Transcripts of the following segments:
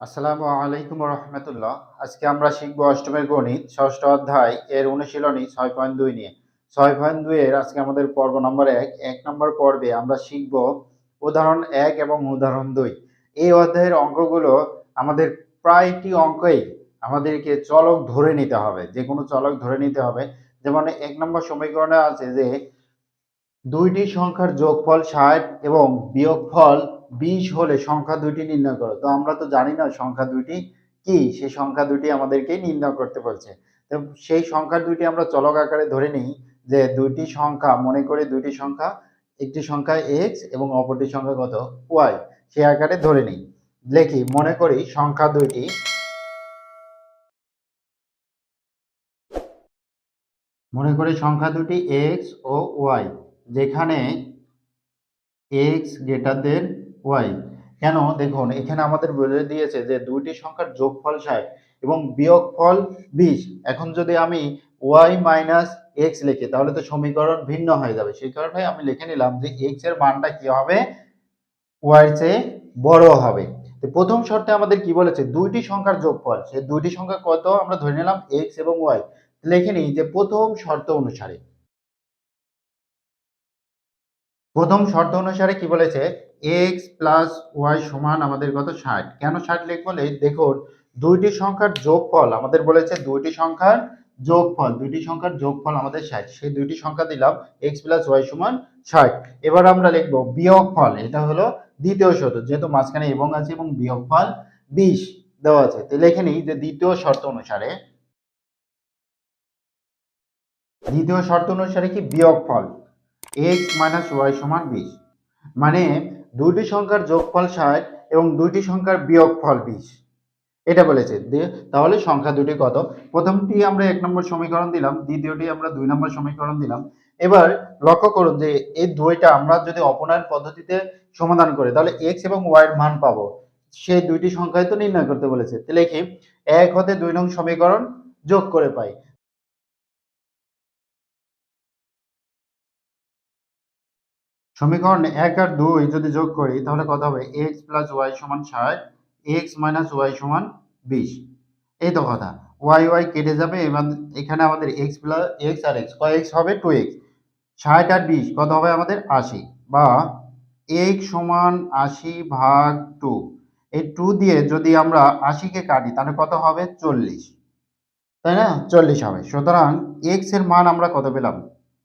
আসসালামু আলাইকুম রহমতুল্লাহ। আজকে আমরা শিখব অষ্টমের গণিত, ষষ্ঠ অধ্যায়, এর অনুশীলনী ছয় পয়েন্ট দুই নিয়ে। ছয় পয়েন্ট দুই এর আজকে আমাদের পর্ব নম্বর এক। এক নম্বর পর্বে আমরা শিখব উদাহরণ এক এবং উদাহরণ দুই। এই অধ্যায়ের অঙ্কগুলো আমাদের প্রায়টি অঙ্কই আমাদেরকে চলক ধরে নিতে হবে, যে কোনো চলক ধরে নিতে হবে। যেমন এক নম্বর সমীকরণে আছে যে, দুইটি সংখ্যার যোগফল ষাট এবং বিয়োগফল বিশ হলে সংখ্যা দুইটি নির্ণয় করো। তো আমরা তো জানি না সংখ্যা দুইটি কি, সেই সংখ্যা দুইটি আমাদেরকে নির্ণয় করতে বলছে। তো সেই সংখ্যা দুইটি আমরা চলক আকারে ধরে নিই যে দুইটি সংখ্যা, মনে করি দুইটি সংখ্যা, একটি সংখ্যা এক্স এবং অপরটি সংখ্যা কত? ওয়াই সে আকারে ধরে নিই। লিখি, মনে করি সংখ্যা দুইটি মনে করি সংখ্যা দুটি এক্স ও ওয়াই যেখানে এক্স গ্রেটার দেন ওয়াই। কেন? দেখুন, এখানে আমাদের বলে দিয়েছে যে দুইটি সংখ্যার যোগফল ষাট এবং বিয়োগফল বিশ। এখন যদি আমি ওয়াই মাইনাস এক্স লিখি, তাহলে তো সমীকরণ ভিন্ন হয়ে যাবে। সেই কারণে আমি লিখে নিলাম যে এক্সের মানটা কি হবে? ওয়াই চেয়ে বড় হবে। তো প্রথম শর্তে আমাদের কি বলেছে? দুইটি সংখ্যার যোগফল। সে দুইটি সংখ্যা কত? আমরা ধরে নিলাম এক্স এবং ওয়াই। লিখে নিই যে প্রথম শর্ত অনুসারে। প্রথম শর্ত অনুসারে কি বলেছে? এক্স প্লাস ওয়াই সমান আমাদের কত? ষাট। কেন ষাট লিখব? দেখুন, দুইটি সংখ্যার যোগফল আমাদের বলেছে দুইটি সংখ্যার যোগফল, দুইটি সংখ্যার যোগফল আমাদের ষাট। সেই দুইটি সংখ্যা দিলাম এক্স প্লাস ওয়াই সমান ষাট। এবার আমরা লিখব বিয়োগফল, এটা হলো দ্বিতীয় শর্ত, যেহেতু মাঝখানে এবং আছে এবং বিয়োগফল বিশ দেওয়া আছে। তো লিখে নিই যে দ্বিতীয় শর্ত অনুসারে, দ্বিতীয় শর্ত অনুসারে কি? বিয়োগফল। এক্স মাইনাস ওয়াই সমান বিশ। মানে দুইটি সংখ্যার যোগফল ষাট এবং দুইটি সংখ্যার বিয়োগফল বিশ। এটা বলেছে। তাহলে সংখ্যা দুটি কত? প্রথমটি আমরা এক নম্বর সমীকরণ দিলাম, দ্বিতীয়টি আমরা দুই নম্বর সমীকরণ দিলাম। এবার লক্ষ্য করুন যে এই দুইটা আমরা যদি অপনয়ন পদ্ধতিতে সমাধান করি, তাহলে এক্স এবং ওয়াই এর মান পাবো। সেই দুইটি সংখ্যাই তো নির্ণয় করতে বলেছে। তাহলে কি? এক হতে দুই নং সমীকরণ যোগ করে পাই। সমীকরণ এক আর দুই যদি যোগ করি, তাহলে কত হবে? এক্স প্লাস ওয়াই সমান ষাট এক্স মাইনাস ওয়াই সমান বিশ। এই তো কথা। ওয়াই ওয়াই কেটে যাবে, এবার এখানে আমাদের এক্স প্লাস এক্স আর এক্স কয় এক্স হবে টু এক্স ষাট আর বিশ, কত হবে আমাদের? আশি। বা এক্স সমান আশি ভাগ টু এই টু দিয়ে যদি আমরা আশিকে কাটি, তাহলে কত হবে? চল্লিশ। তাই না? চল্লিশ হবে। সুতরাং এক্সের মান আমরা কত পেলাম?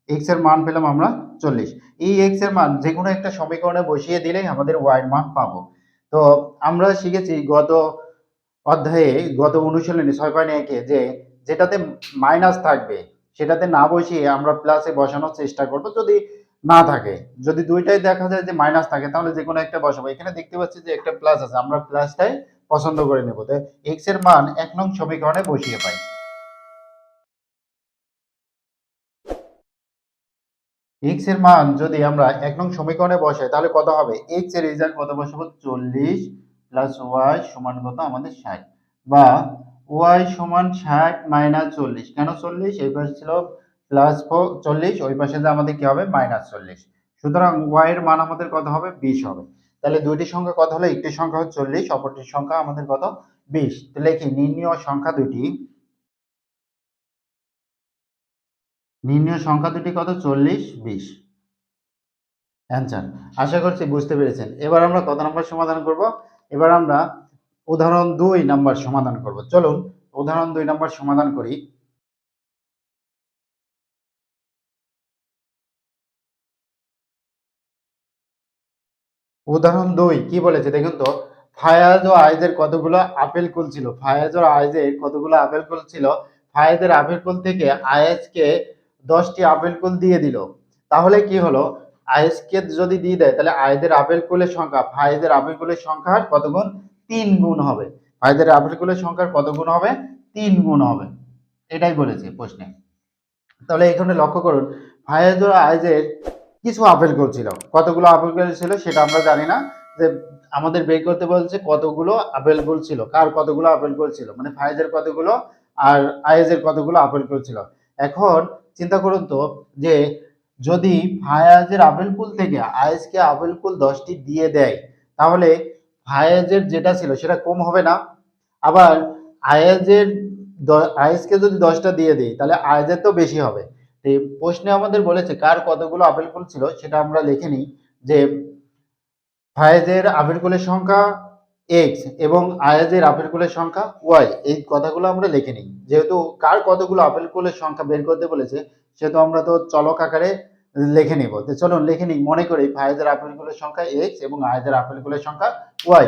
এক্সের মান পেলাম আমরা চল্লিশ। এই এক্সের মান যে কোনো একটা সমীকরণে বসিয়ে দিলেই আমাদের ওয়াই এর মান পাবো। তো আমরা শিখেছি গত অধ্যায়ে, গত অনুশীলনী ছয় পয়েন্ট একে যে যেটাতে মাইনাস থাকবে, সেটাতে না বসিয়ে আমরা প্লাসে বসানোর চেষ্টা করব যদি না থাকে। যদি দুইটাই দেখা যায় যে মাইনাস থাকে, তাহলে যে কোনো একটা বসাবো। এখানে দেখতে পাচ্ছি যে একটা প্লাস আছে, আমরা প্লাসটাই পছন্দ করে নেব। তো এক্সের মান এক নং সমীকরণে বসিয়ে পাই। এক্সের মান যদি আমরা এক নং সমীকরণে বসাই, তাহলে কত হবে? এক্সের রেজাল্ট কত বসাবো চল্লিশ প্লাস ওয়াই সমান কত? আমাদের ষাট। বা ওয়াই সমান ষাট মাইনাস চল্লিশ। কেন চল্লিশ? এই পাশে ছিল প্লাস চল্লিশ। ওই পাশে যে আমাদের কি হবে? মাইনাস চল্লিশ। সুতরাং ওয়াই এর মান আমাদের কত হবে? বিশ হবে। তাহলে দুইটি সংখ্যা কত হলো? একটি সংখ্যা হচ্ছে চল্লিশ, অপরটির সংখ্যা আমাদের কত? বিশ। তাহলে কি নির্ণয় সংখ্যা দুটি নির্ণয় সংখ্যা দুটি কত? চল্লিশ, বিশ। অ্যান্সার আশা করছি বুঝতে পেরেছেন। এবার আমরা কত নম্বর সমাধান করব? এবার আমরা উদাহরণ দুই নাম্বার সমাধান করব। চলুন, উদাহরণ দুই নাম্বার সমাধান করি। উদাহরণ দুই, কি বলেছে? দেখুন তো, ফায়াজ ও আয়েজের কতগুলো আপেল কুল ছিল? ফায়াজ ও আয়েজের কতগুলো আপেল কুল ছিল? ফায়াজের আপেল কুল থেকে আয়েজকে দশটি আপেল কুল দিয়ে দিল। তাহলে কি হলো? আয়েসকে যদি দিয়ে দেয়, তাহলে আয়েদের আপেল কুলের সংখ্যা, ফায়েদের আপেল কুলের সংখ্যার কত গুণ তিন গুণ হবে। ফায়েদের আপেল কুলের সংখ্যার কত গুণ হবে? তিন গুণ হবে। এটাই বলেছে প্রশ্নে। তাহলে এখানে লক্ষ্য করুন ফায়েজ ও আয়েজের কিছু আপেল কুল ছিল। কতগুলো আপেল কুল ছিল সেটা আমরা জানি না। যে আমাদের বের করতে বলছে কতগুলো আপেল কুল ছিল। কার কতগুলো আপেল কুল ছিল? মানে ফায়েজের কতগুলো আর আয়েজের কতগুলো আপেল কুল ছিল? এখন চিন্তা করুন তো যে যদি ফায়াজের আপেল কুল থেকে আয়েসকে আপেল কুল দশটি দিয়ে দেয়, তাহলে ফায়েজের যেটা ছিল সেটা কম হবে না। আবার আয়েজের আয়েজকে যদি দশটা দিয়ে দিই, তাহলে আয়েজের তো বেশি হবে। তো প্রশ্নে আমাদের বলেছে কার কতগুলো আপেল কুল ছিল সেটা আমরা লিখে নিই যে ফায়েজের আপেল কুলের সংখ্যা এক্স এবং আয়াজের আপেল কুলের সংখ্যা ওয়াই এই কথাগুলো আমরা লিখে নিই। যেহেতু কার কতগুলো আপেল কুলের সংখ্যা বের করতে বলেছে, সেহেতু আমরা তো চলক আকারে লিখে নিব। তো চলুন লিখে নিই, মনে করি ফায়াজের আপেল কুলের সংখ্যা এক্স এবং আয়াজের আপেল কুলের সংখ্যা ওয়াই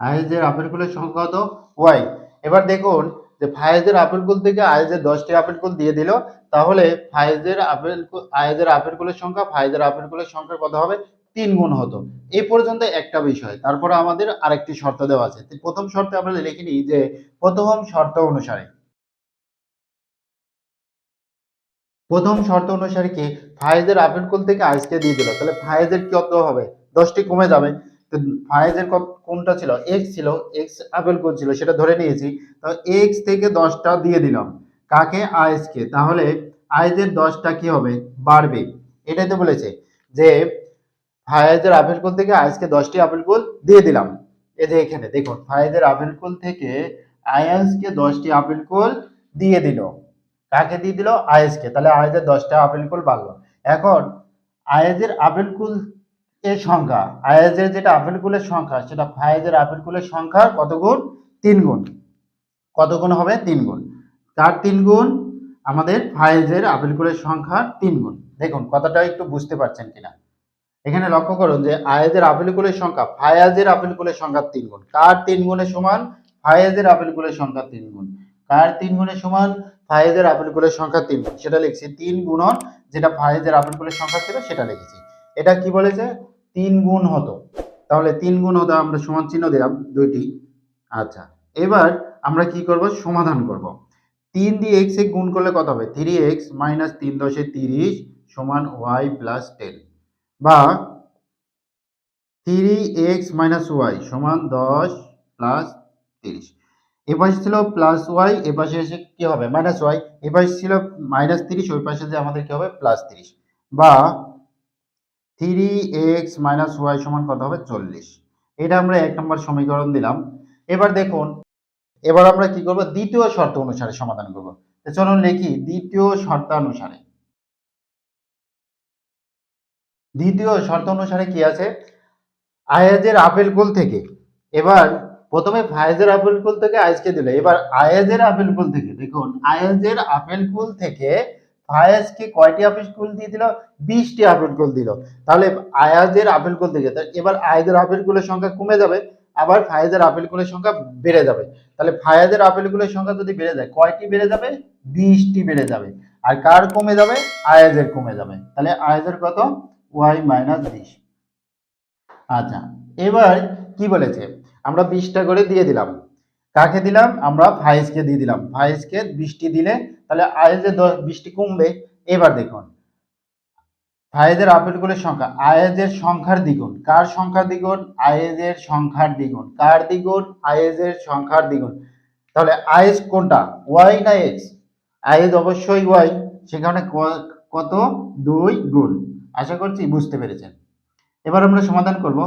আয়েজের আপেল কুলের সংখ্যা কত? ওয়াই। এবার দেখুন যে ফায়েজের আপেল কুল থেকে আয়েজের দশটি আপেল কুল দিয়ে দিল। তাহলে ফায়েজের আপেল আয়েজের আপেল কুলের সংখ্যা, ফায়েজের আপেল কুলের সংখ্যার কত হবে? তিন গুণ হতো। এই পর্যন্ত একটা বিষয়। তারপরে আমাদের আরেকটি শর্ত দেওয়া আছে। প্রথম শর্তে আমরা লিখে নিই যে প্রথম শর্ত অনুসারে প্রথম শর্ত অনুসারে কি? ফায়েজের আপেল কুল থেকে আইসকে দিয়ে দিল। তাহলে ফায়েজের কত হবে? দশটি কমে যাবে। তো ফায়েজের কোনটা ছিল? এক্স ছিল এক্স আপেল কুল ছিল? সেটা ধরে নিয়েছি। তো এক্স থেকে দশটা দিয়ে দিলাম। কাকে? আইসকে তাহলে আইজের দশটা কি হবে? বাড়বে। এটাই তো বলেছে যে ফায়েজের আপেল কুল থেকে? আইসকে দশটি আপেল কুল দিয়ে দিলাম। এই যে এখানে দেখুন ফায়েজের আপেল কুল থেকে? আয়াসকে দশটি আপেল কুল দিয়ে দিল। কাকে দিয়ে দিল? আয়েজকে তাহলে আয়েজের দশটা আপেল কুল বাড়লো। এখন আয়েজের আপেল কুল এর সংখ্যা। আয়েজের যেটা আপেল কুলের সংখ্যা, সেটা ফায়েজের আপেল কুলের সংখ্যার কত গুণ? তিন গুণ। কত গুণ হবে? তিন গুণ। তার তিন গুণ? আমাদের ফায়েজের আপেল কুলের সংখ্যার তিন গুণ। দেখুন, কথাটা একটু বুঝতে পারছেন কিনা? এখানে লক্ষ্য করুন যে আয়েজের আপেল কুলের সংখ্যা, ফায়াজের আপেল কুলের সংখ্যা তিন গুণ। কার তিন গুণের সমান? ফায়েজের আপেল কুলের সংখ্যা তিন গুণ। কার তিন গুণের সমান? ফায়েজের আপেল কুলের সংখ্যা তিন গুণ। সেটা লিখছি তিন গুণন, যেটা ফায়েজের আপেল কুলের সংখ্যা ছিল, সেটা লিখেছি। এটা কি বলেছে? তিন গুণ হতো। তাহলে তিন গুণ হতো, আমরা সমান চিহ্ন দিলাম দুইটি। আচ্ছা এবার আমরা কি করব? সমাধান করব। তিন দিয়ে এক্স এ গুণ করলে কত হবে? থ্রি এক্স মাইনাস তিন দশে তিরিশ সমান ওয়াই প্লাস টেন বা থ্রি এক্স মাইনাস ওয়াই সমান দশ প্লাস তিরিশ। এ পাশে ছিল প্লাস ওয়াই এ পাশে এসে কি হবে? মাইনাস ওয়াই এ পাশে ছিল মাইনাস তিরিশ ওই পাশে যে আমাদের কি হবে? প্লাস তিরিশ। বা থ্রি এক্স মাইনাস ওয়াই সমান কত হবে? চল্লিশ। এটা আমরা এক নম্বর সমীকরণ দিলাম। এবার দেখুন, এবার আমরা কি করব? দ্বিতীয় শর্ত অনুসারে সমাধান করব। চলুন লিখি, দ্বিতীয় শর্তানুসারে। দ্বিতীয় শর্ত অনুসারে কি আছে? আয়াজের আপেল কুল থেকে। এবার প্রথমে ফায়েজের আপেল কুল থেকে আইজকে দিল। এবার আয়াজের আপেল কুল থেকে। দেখুন, আয়াজের আপেল কুল থেকে ফায়েজকে কয়টি আপেল কুল দিয়ে দিল? বিশটি আপেল কুল দিল। তাহলে আয়াজের আপেল থেকে তা- এবার আয়াজের আপেল কুলের সংখ্যা কমে যাবে, আবার ফায়েজের আপেল কুলের সংখ্যা বেড়ে যাবে। তাহলে ফায়াজের আপেল কুলের সংখ্যা যদি বেড়ে যায়, কয়টি বেড়ে যাবে? বিশটি বেড়ে যাবে। আর কার কমে যাবে? আয়াজের কমে যাবে। তাহলে আয়াজের কত? ওয়াই মাইনাস বিশ। আচ্ছা এবার কি বলেছে? আমরা বিশটা করে দিয়ে দিলাম। কাকে দিলাম? আমরা ফাইজকে দিয়ে দিলাম। ফাইজকে বৃষ্টি দিলে তাহলে আয়েজে বৃষ্টি কমবে। এবার দেখুন ফায়েজের আপেলগুলোর সংখ্যা, আয়েজের সংখ্যার দ্বিগুণ। কার সংখ্যার দ্বিগুণ? আয়েজের সংখ্যার দ্বিগুণ। কার দ্বিগুণ? আয়েজের সংখ্যার দ্বিগুণ। তাহলে আয়েজ কোনটা? ওয়াই না এক্স? আয়েজ অবশ্যই ওয়াই। সেখানে কত? দুই গুণ। আশা করছি বুঝতে পেরেছেন। এবার আমরা সমাধান করব।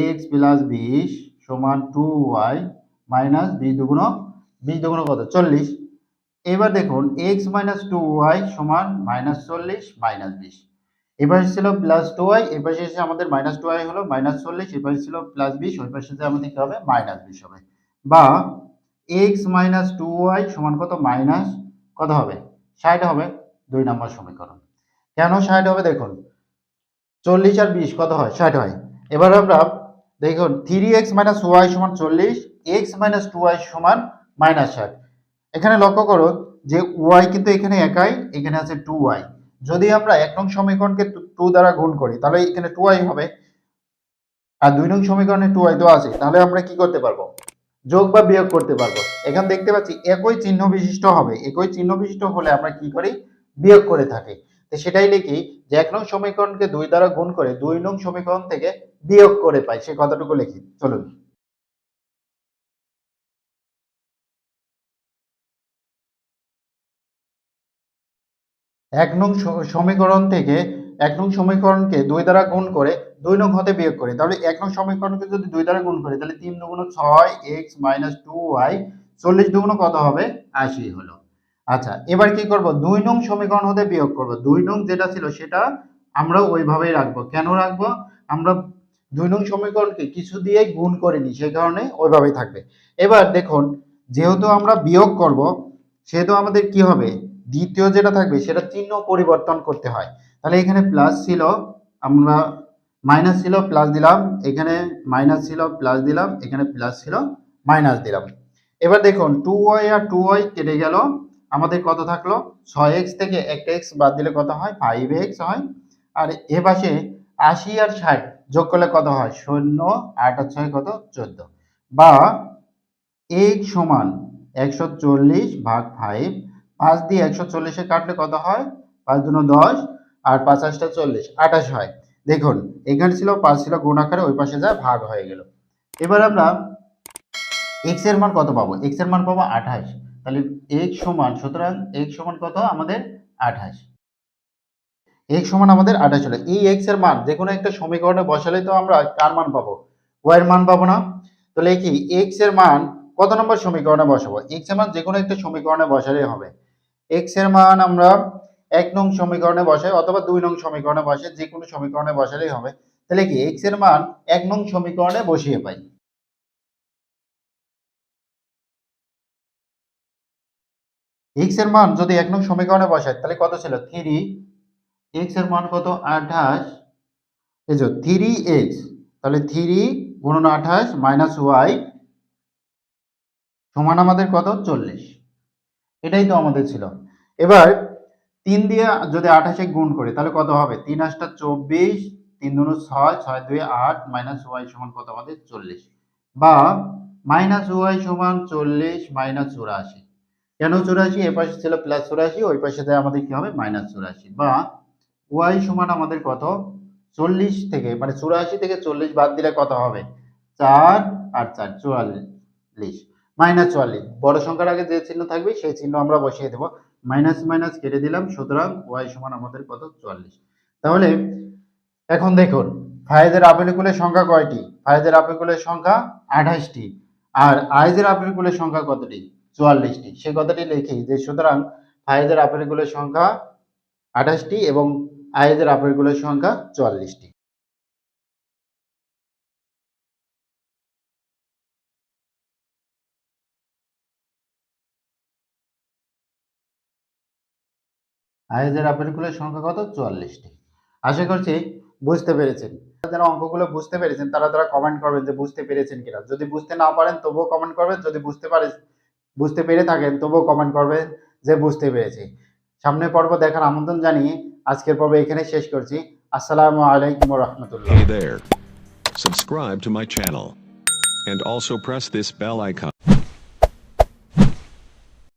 এক্স প্লাস বিশ সমান টু ওয়াই মাইনাস বিশ দুগুণ বিশ দুগুণ কত? চল্লিশ। এবার দেখুন এক্স মাইনাস টু ওয়াই সমান মাইনাস চল্লিশ মাইনাস বিশ। এবার ছিল প্লাস টু ওয়াই এবার এসে আমাদের মাইনাস টু ওয়াই হলো মাইনাস চল্লিশ, এবার ছিল প্লাস বিশ, ওই পাশে আমাদের কি হবে? মাইনাস বিশ হবে। বা এক্স মাইনাস টু ওয়াই সমান কত? মাইনাস কত হবে? ষাট হবে। দুই নম্বর সমীকরণ। কেন ষাট হবে? দেখুন, চল্লিশ আর বিশ কত হয়? ষাট হয়। এবার আমরা দেখুন থ্রি এক্স মাইনাস ওয়াই সমান চল্লিশ এক্স মাইনাস টু ওয়াই সমান মাইনাস ষাট এখানে লক্ষ্য করো যে ওয়াই কিন্তু এখানে একাই, এখানে আছে টু ওয়াই যদি আমরা এক নং সমীকরণকে টু দ্বারা গুণ করি, তাহলে এখানে টু ওয়াই হবে। আর দুই নং সমীকরণে টু ওয়াই তো আছে, তাহলে আমরা কি করতে পারব? যোগ বা বিয়োগ করতে পারব। এখানে দেখতে পাচ্ছি একই চিহ্ন বিশিষ্ট হবে। একই চিহ্ন বিশিষ্ট হলে আমরা কি করি? বিয়োগ করে থাকি। তো সেটাই লিখি যে এক নং সমীকরণকে দুই দ্বারা গুণ করে দুই নং সমীকরণ থেকে বিয়োগ করে পাই। সে কথাটুকু লিখি। চলুন। এক নং সমীকরণ থেকে এক নং সমীকরণকে দুই দ্বারা গুণ করে দুই নং হতে বিয়োগ করি। তাহলে এক নং সমীকরণকে যদি দুই দ্বারা গুণ করে, তাহলে তিন দুগুণ ছয় এক্স মাইনাস টু ওয়াই চল্লিশ দুগুণ কত হবে? আশি হলো। আচ্ছা এবার কি করব? দুই নং সমীকরণ হতে বিয়োগ করব। দুই নং যেটা ছিল সেটা আমরা ওইভাবেই রাখব। কেন রাখব? আমরা দুই নং সমীকরণকে কিছু দিয়ে গুণ করিনি সেই কারণে ওইভাবেই থাকবে। এবার দেখুন, যেহেতু আমরা বিয়োগ করব, সেহেতু আমাদের কি হবে? দ্বিতীয় যেটা থাকবে, সেটা চিহ্ন পরিবর্তন করতে হয়। তাহলে এখানে প্লাস ছিল, আমরা মাইনাস ছিল প্লাস দিলাম, এখানে মাইনাস ছিল প্লাস দিলাম, এখানে প্লাস ছিল মাইনাস দিলাম। এবার দেখুন টু ওয়াই আর টু ওয়াই কেটে গেল, আমাদের কত থাকল? ছয় এক্স থেকে একটা এক্স বাদ দিলে কত হয়? ফাইভ এক্স হয়। আর এ পাশে আশি আর ষাট যোগ করলে কত হয়? শূন্য, আট আর ছয় কত? চোদ্দ। বা এক সমান একশো চল্লিশ ভাগ ফাইভ পাঁচ দিয়ে একশো চল্লিশে কাটলে কত হয়? পাঁচ দুনো দশ, আর পাঁচ আটটা চল্লিশ, আঠাশ হয়। দেখুন, এখানে ছিল পাঁচ ছিল গুণ আকারে, ওই পাশে যায় ভাগ হয়ে গেল। এবার আমরা এক্সের মান কত পাবো? এক্সের মান পাবো আঠাশ। তাহলে এক্স সমান, সুতরাং এক্স সমান কত? আমাদের আঠাশ। এক্স সমান আমাদের আঠাশ হলো। এই এক্সের মান, যে কোনো একটা সমীকরণে বসালে তো আমরা কার মান পাবো। ওয়াই এর মান পাবো না। তাহলে কি? এক্সের মান কত নম্বর সমীকরণে বসাবো? এক্সের মান যে কোনো একটা সমীকরণে বসালেই হবে। এক্সের মান আমরা এক নং সমীকরণে বসাই অথবা দুই নং সমীকরণে বসে যে কোনো সমীকরণে বসালেই হবে। তাহলে কি এক্সের মান এক নং সমীকরণে বসিয়ে পাই। এক্সের মান যদি এক নং সমীকরণে বসাই, তাহলে কত ছিল? থ্রি এক্সের মান কত? আঠাশ। এই যে থ্রি এক্স তাহলে থ্রি গুণন আঠাশ মাইনাস ওয়াই সমান আমাদের কত? চল্লিশ। এটাই তো আমাদের ছিল। এবার তিন দিয়ে যদি আঠাশে গুণ করি, তাহলে কত হবে? তিন আটটা চব্বিশ, তিন দুনো ছয় ছয় দুই আট মাইনাস ওয়াই সমান কত আমাদের? চল্লিশ। বা মাইনাস ওয়াই সমান চল্লিশ মাইনাস চুরাশি। কেন চুরাশি? এ পাশে ছিল প্লাস চুরাশি, ওই পাশে দেয় আমাদের কি হবে? মাইনাস চুরাশি। বা ওয়াই সমান আমাদের কত? চল্লিশ থেকে মানে চুরাশি থেকে চল্লিশ বাদ দিলে কত হবে? চার আর চার, চুয়াল্লিশ। মাইনাস চুয়াল্লিশ বড় সংখ্যার আগে যে চিহ্ন থাকবে, সেই চিহ্ন আমরা বসিয়ে দেবো। মাইনাস মাইনাস কেটে দিলাম, সুতরাং ওয়াই সমান আমাদের কত? চুয়াল্লিশ। তাহলে এখন দেখুন ফায়েজের আপেলকুলের সংখ্যা কয়টি? ফায়েজের আপেলকুলের সংখ্যা আঠাশটি। আর আইজের আপেলকুলের সংখ্যা কতটি? চুয়াল্লিশটি। সে কথাটি লিখি যে সুতরাং ফায়েজের আপেলকুলের সংখ্যা আঠাশটি এবং আয়েদের আপেলগুলোর সংখ্যা চুয়াল্লিশটি। আয়েদের আপেলগুলোর সংখ্যা কত? চুয়াল্লিশটি। আশা করছি বুঝতে পেরেছেন। যারা অঙ্কগুলো বুঝতে পেরেছেন, তারা তারা কমেন্ট করবেন যে বুঝতে পেরেছেন কিনা। যদি বুঝতে না পারেন, তবুও কমেন্ট করবেন। যদি বুঝতে পারে, বুঝতে পেরে থাকেন, তবুও কমেন্ট করবেন যে বুঝতে পেরেছি। সামনে পর্ব দেখার আমন্ত্রণ জানিয়ে আজকের পর্ব এখানে শেষ করছি। আসসালামু আলাইকুম রহমতুল্লাহ Subscribe to my channel. And also press this bell icon.